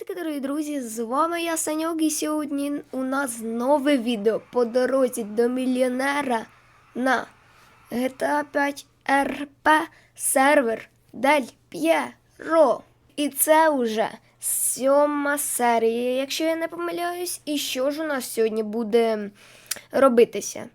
Привітки, дорогі друзі! З вами я Саньок, і сьогодні у нас нове відео по дорозі до мільйонера на GTA 5 RP сервер Дель П'єро. І це уже сьома серія, якщо я не помиляюсь. І що ж у нас сьогодні буде робитися?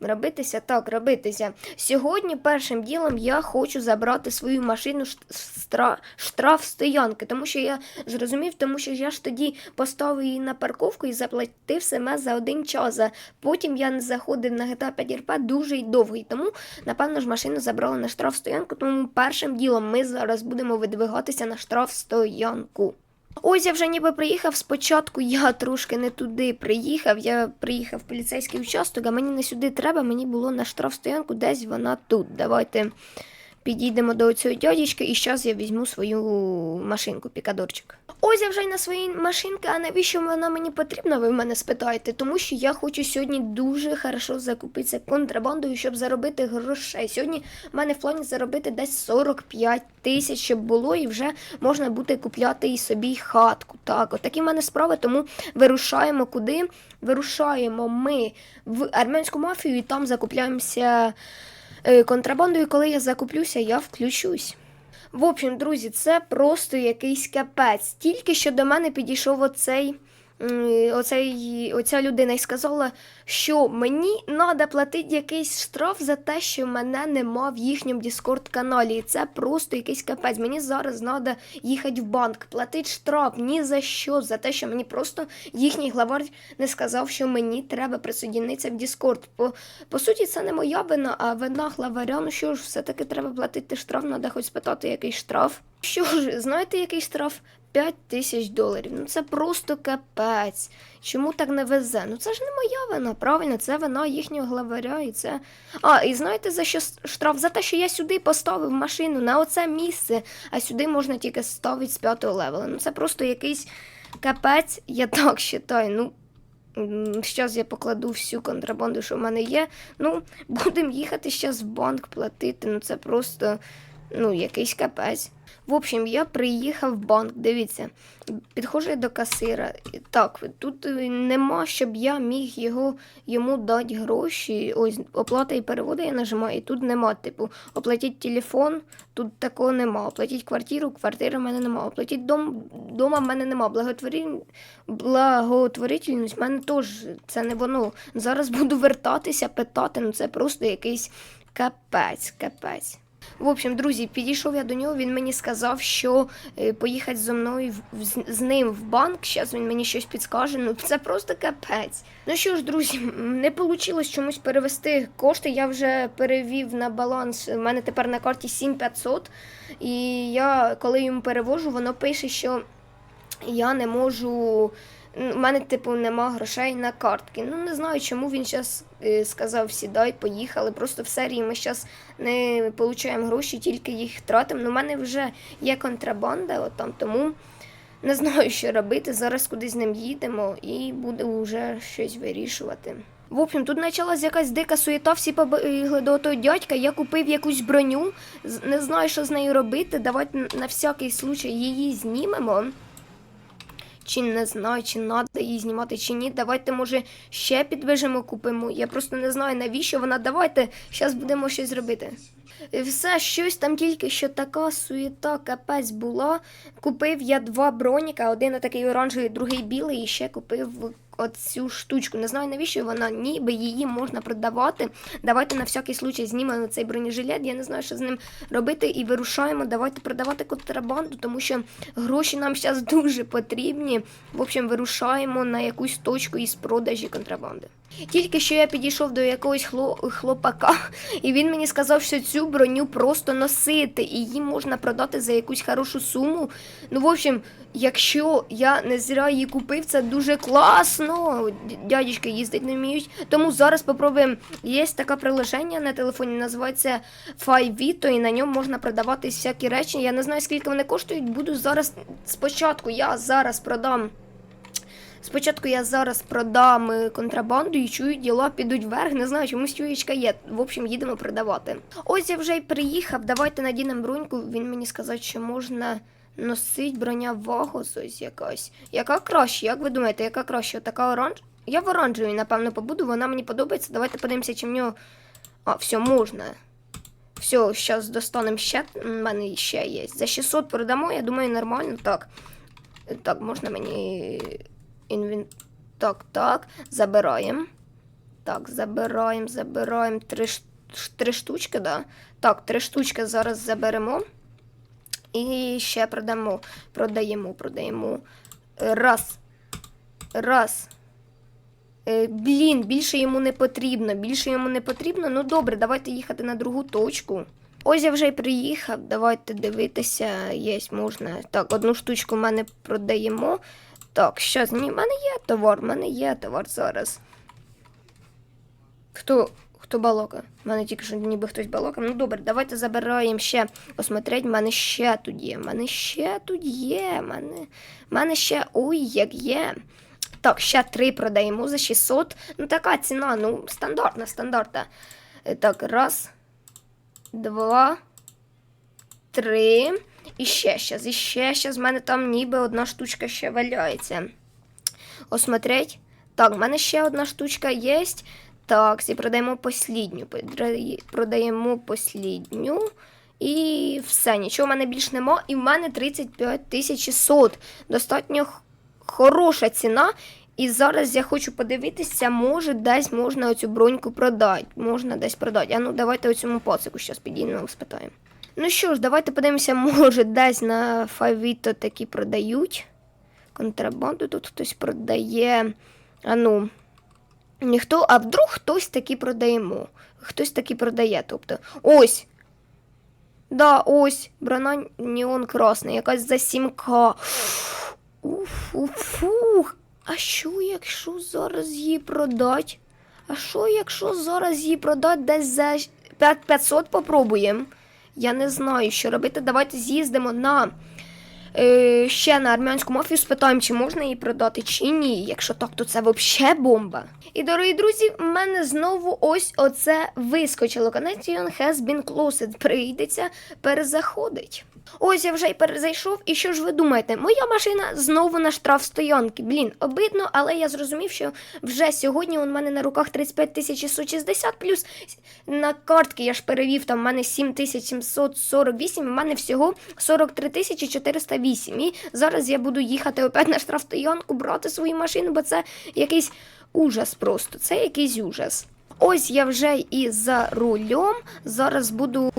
Робитися так, робитися. Сьогодні першим ділом я хочу забрати свою машину ш- штраф стоянки, тому що я зрозумів, тому що я ж тоді поставив її на парковку і заплатив саме за один час. Потім я не заходив на GTA 5 RP дуже й довгий. Тому, напевно ж, машину забрали на штраф стоянку. Тому першим ділом ми зараз будемо видвигатися на штраф стоянку. Ось я вже ніби приїхав. Спочатку я трошки не туди приїхав. Я приїхав в поліцейський участок, а мені не сюди треба, мені було на штрафстоянку, десь вона тут. Давайте підійдемо до цього дядечки, і зараз я візьму свою машинку, пікадорчик. Ось я вже на своїй машинці, а навіщо вона мені потрібна, ви в мене спитаєте? Тому що я хочу сьогодні дуже хорошо закупитися контрабандою, щоб заробити грошей. Сьогодні в мене в плані заробити десь 45 тисяч, щоб було, і вже можна буде купляти і собі хатку. Так, от такі в мене справи, тому вирушаємо куди? Вирушаємо ми в армянську мафію і там закупляємося контрабандою. Коли я закуплюся, я включусь. В общем, друзі, це просто якийсь капець. Тільки що до мене підійшов оцей. Оцей, оця людина і сказала, що мені треба платити якийсь штраф за те, що мене нема в їхньому Discord каналі. І це просто якийсь капець. Мені зараз треба їхати в банк, платити штраф ні за що, за те, що мені просто їхній главар не сказав, що мені треба присоединитися в Discord. По, по суті, це не моя вина, а вина главаря. Ну що ж, все-таки треба платити штраф, треба хоч спитати, який штраф. Що ж, знаєте, який штраф? 5 тисяч доларів. Ну це просто капець. Чому так не везе? Ну це ж не моя вина, правильно, це вина їхнього главаря і це. А, і знаєте за що штраф? За те, що я сюди поставив машину на оце місце, а сюди можна тільки ставити з п'ятого левела. Ну це просто якийсь капець, я так вважаю. Ну, Зараз я покладу всю контрабанду, що в мене є. Ну, будемо їхати зараз в банк платити. Ну це просто ну, якийсь капець. В общем, я приїхав в банк. Дивіться, підходжу до касира. Так, тут нема, щоб я міг його йому дати гроші. Ось оплата і переводи я нажимаю, і тут нема. Типу, оплатіть телефон, тут такого нема. Оплатіть квартиру, квартири в мене нема. Оплатіть дом, дома в мене нема. Благотворі... Благотворительність в мене теж це не воно. Зараз буду вертатися, питати. Ну це просто якийсь капець, капець. В общем, друзі, підійшов я до нього. Він мені сказав, що е, поїхати зі мною в, з ним в банк. Зараз він мені щось підскаже. Ну це просто капець. Ну що ж, друзі, не вийшло чомусь перевести кошти. Я вже перевів на баланс. У мене тепер на карті 7500. І я, коли йому перевожу, воно пише, що я не можу. У мене, типу, нема грошей на картки. Ну, не знаю, чому він зараз сказав сідай, поїхали. Просто в серії ми зараз не отримуємо гроші, тільки їх тратимо. Ну, в мене вже є контрабанда, от там, тому не знаю, що робити. Зараз кудись з ним їдемо і буде вже щось вирішувати. В общем, тут почалась якась дика суєта, всі побігли до того дядька. Я купив якусь броню, не знаю, що з нею робити. Давайте на всякий случай її знімемо. Чи не знаю, чи треба її знімати, чи ні. Давайте, може, ще підвижимо, купимо. Я просто не знаю, навіщо вона. Давайте, зараз будемо щось робити. Все, щось там тільки що така суєта, капець була. Купив я два броніка, один такий оранжевий, другий білий, і ще купив оцю штучку. Не знаю, навіщо вона, ніби її можна продавати. Давайте на всякий случай знімемо цей бронежилет. Я не знаю, що з ним робити, і вирушаємо. Давайте продавати контрабанду, тому що гроші нам зараз дуже потрібні. В общем, вирушаємо на якусь точку із продажі контрабанди. Тільки що я підійшов до якогось хло- хлопака, і він мені сказав, що цю броню просто носити, і її можна продати за якусь хорошу суму. Ну, в общем, якщо я не зря її купив, це дуже класно. Д- Дядечки їздить не вміють. Тому зараз попробуємо. Є таке приложення на телефоні, називається Five і на ньому можна продавати всякі речі. Я не знаю, скільки вони коштують. Буду зараз спочатку. Я зараз продам. Спочатку я зараз продам е, контрабанду і чую, діла підуть вверх. Не знаю, чомусь чуєчка є. В общем, їдемо продавати. Ось я вже й приїхав. Давайте надінемо броньку. Він мені сказав, що можна Носить броня Вагос ось якась. Яка краще? Як ви думаєте, яка краще? Така оранж? Я в оранжевій, напевно, побуду, вона мені подобається. Давайте подивимося, чи в нього. А, все, можна. Все, зараз достанемо ще. У мене ще є. За 600 продамо, я думаю, нормально. Так. Так, можна мені. Інвен... Так, так. Забираємо. Так, забираємо, забираємо. Три, три штучки, да? Так, три штучки зараз заберемо. І ще продамо. Продаємо, продаємо. Раз. Раз. Е, блін, більше йому не потрібно. Більше йому не потрібно. Ну добре, давайте їхати на другу точку. Ось я вже приїхав. Давайте дивитися. Є, можна. Так, одну штучку в мене продаємо. Так, щас, ні, в мене є товар, в мене є товар зараз. Хто, хто балока? У мене тільки що ніби хтось балокав. Ну добре, давайте забираємо ще. Посмотреть, в мене ще тут є. В мене ще тут є. В мене, мене ще. Ой, як є. Так, ще три продаємо за 600. Ну, така ціна, ну, стандартна, стандартна. Е, Так, раз, два, три. І ще щас, і ще щас. В мене там ніби одна штучка ще валяється. Осмотреть. Так, в мене ще одна штучка є. Так, і продаємо послідню. Продаємо послідню. І все, нічого в мене більш нема. І в мене 35 тисяч 600. Достатньо хороша ціна. І зараз я хочу подивитися, може десь можна оцю броньку продати. Можна десь продати. А ну давайте оцьому пацику зараз підійдемо, спитаємо. Ну що ж, давайте подивимося, може десь на Фавіто такі продають. Контрабанду тут хтось продає. А ну. Ніхто, а вдруг хтось таки продаємо. Хтось таки продає. Тобто, ось. Да, ось. Брана Неон Красний, якась за 7К. Уф, уф, уф. А що, якщо зараз її продать? А що, якщо зараз її продать десь за 5500 попробуємо? Я не знаю, що робити. Давайте з'їздимо на е, ще на армянську мафію, спитаємо, чи можна її продати, чи ні. Якщо так, то це взагалі бомба. І, дорогі друзі, в мене знову ось оце вискочило. Connection has been closed. Прийдеться перезаходить. Ось я вже й перезайшов, і що ж ви думаєте? Моя машина знову на штраф стоянки. Блін, обидно, але я зрозумів, що вже сьогодні у мене на руках 35 тисяч 160, плюс на картки я ж перевів, там в мене 7748, в мене всього 43 тисячі 408. І зараз я буду їхати опять на штрафстоянку, брати свою машину, бо це якийсь ужас просто. Це якийсь ужас. Ось я вже і за рулем. Зараз буду.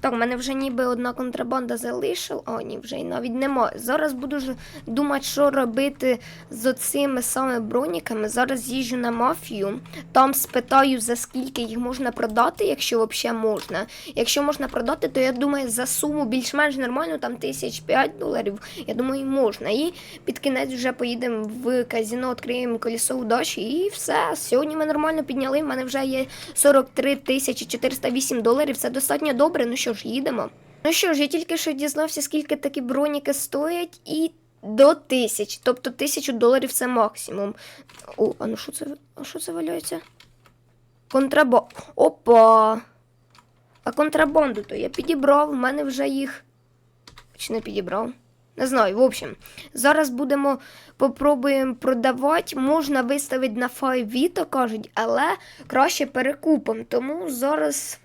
Так, в мене вже ніби одна контрабанда залишила. О, ні, вже й навіть нема. Зараз буду ж думати, що робити з оцими саме броніками. Зараз їжджу на мафію. Там спитаю, за скільки їх можна продати, якщо взагалі можна. Якщо можна продати, то я думаю, за суму більш-менш нормальну, там тисяч п'ять доларів. Я думаю, можна. І під кінець вже поїдемо в казіно, відкриємо колесо удачі і все. Сьогодні ми нормально підняли. В мене вже є 43 тисячі 408 доларів. Це достатньо добре. Ну що ж, їдемо. Ну що ж, я тільки що дізнався, скільки такі броніки стоять, і до тисяч. Тобто тисячу доларів це максимум. О, а ну що це? А що це валяється? Контраба. Опа! А контрабанду то я підібрав, в мене вже їх. Чи не підібрав? Не знаю, в общем. Зараз будемо попробуємо продавати. Можна виставити на Файвіто, кажуть, але краще перекупом. Тому зараз.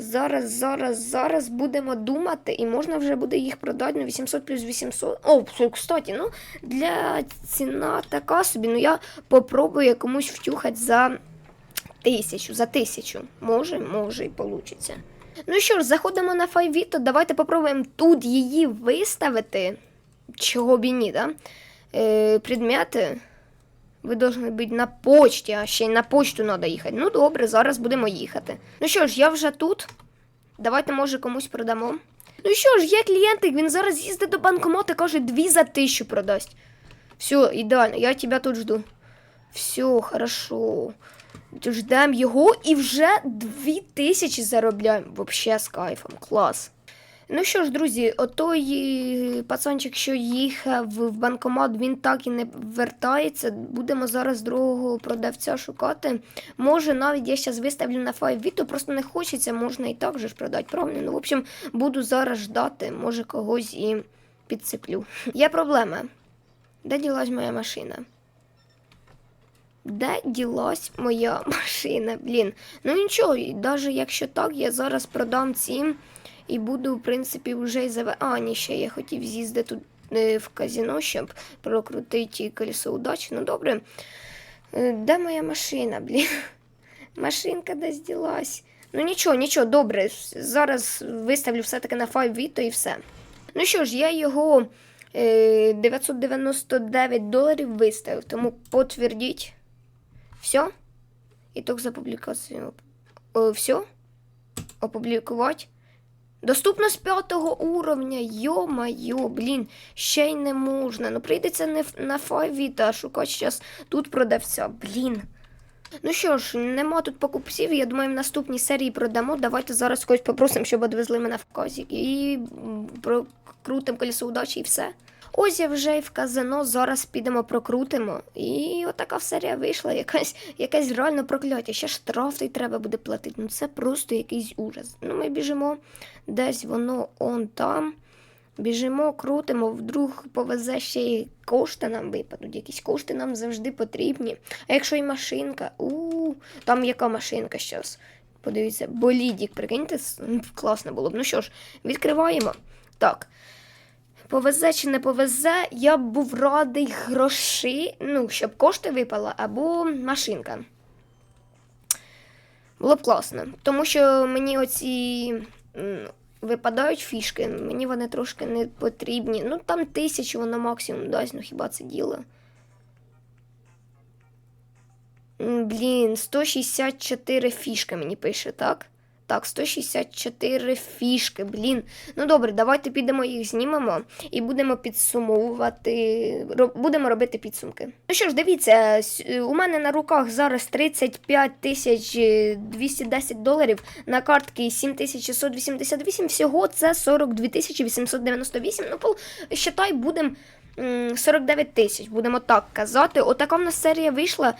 Зараз, зараз, зараз будемо думати, і можна вже буде їх продати на 800 плюс 800. О, кстати, ну для ціна така собі. Ну я попробую комусь втюхати за тисячу, за тисячу. Може, може і получиться. Ну що ж, заходимо на Файвіто, давайте попробуємо тут її виставити. Чого б і ні, да? Е, предмети. Ви повинні бути на почті, а ще й на почту треба їхати. Ну добре, зараз будемо їхати. Ну що ж, я вже тут. Давайте, може, комусь продамо. Ну що ж, є клієнтик, він зараз їздить до банкомату, каже, дві за тисячу продасть. Все, ідеально, я тебе тут жду. Все, хорошо. Ждемо його і вже дві тисячі заробляємо. Вообще з кайфом, клас. Ну що ж, друзі, отой е, пацанчик, що їхав в банкомат, він так і не вертається. Будемо зараз другого продавця шукати. Може, навіть я зараз виставлю на файвіто, просто не хочеться, можна і так же ж продати, правильно? Ну, в общем, буду зараз ждати, може когось і підцеплю. Є проблема. Де ділась моя машина? Де ділась моя машина? Блін. Ну нічого, навіть якщо так, я зараз продам цим і буду, в принципі, вже й заве. А, ні, ще я хотів з'їздити тут е, в казіно, щоб прокрутити колесо удачі. Ну добре. Е, Де моя машина, блін? Машинка десь ділась. Ну нічого, нічого, добре. Зараз виставлю все-таки на 5 Vito і все. Ну що ж, я його е, 999 доларів виставив, тому потвердіть. Все? Итог за публікацію. Е, все? Опублікувати? Доступно з п'ятого уровня. Йо-майо, блін, ще й не можна. Ну прийдеться не на файвіта, а шукати зараз тут продавця. Блін. Ну що ж, нема тут покупців. Я думаю, в наступній серії продамо. Давайте зараз когось попросимо, щоб відвезли мене в козі. І прокрутимо колесо удачі і все. Ось я вже і в казино, зараз підемо прокрутимо. І отака серія вийшла, якась, якесь реально прокляття. Ще штрафи треба буде платити. Ну це просто якийсь ужас. Ну ми біжимо десь воно он там. Біжимо, крутимо, вдруг повезе ще й кошти нам випадуть. Якісь кошти нам завжди потрібні. А якщо і машинка, у там яка машинка зараз? Подивіться, болідік, прикиньте, класно було б. Ну що ж, відкриваємо. Так. Повезе чи не повезе, я б був радий гроші, ну, щоб кошти випала, або машинка. Було б класно. Тому що мені оці випадають фішки, мені вони трошки не потрібні. Ну, там тисячу воно максимум дасть, ну хіба це діло. Блін, 164 фішки мені пише, так? Так, 164 фішки, блін. Ну добре, давайте підемо їх знімемо і будемо підсумовувати. Будемо робити підсумки. Ну що ж, дивіться, у мене на руках зараз 35 тисяч е, 210 доларів, на картки 7688, всього це 42 тисячі 898. Ну, пол, считай, будемо. М, 49 тисяч, будемо так казати. Отака в нас серія вийшла.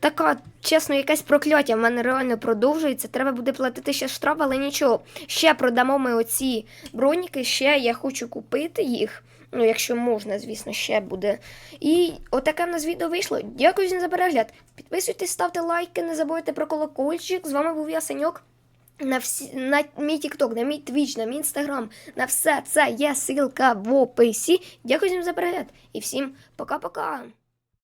Така, чесно, якесь прокляття в мене реально продовжується. Треба буде платити ще штраф, але нічого. Ще продамо ми оці броніки, ще я хочу купити їх. Ну, якщо можна, звісно, ще буде. І отаке в нас відео вийшло. Дякую за перегляд. Підписуйтесь, ставте лайки, не забувайте про колокольчик. З вами був я, Саньок. На, всі, на мій TikTok, на мій Twitch, на мій Instagram, на все це є ссылка в описі. Дякую всім за перегляд і всім пока-пока.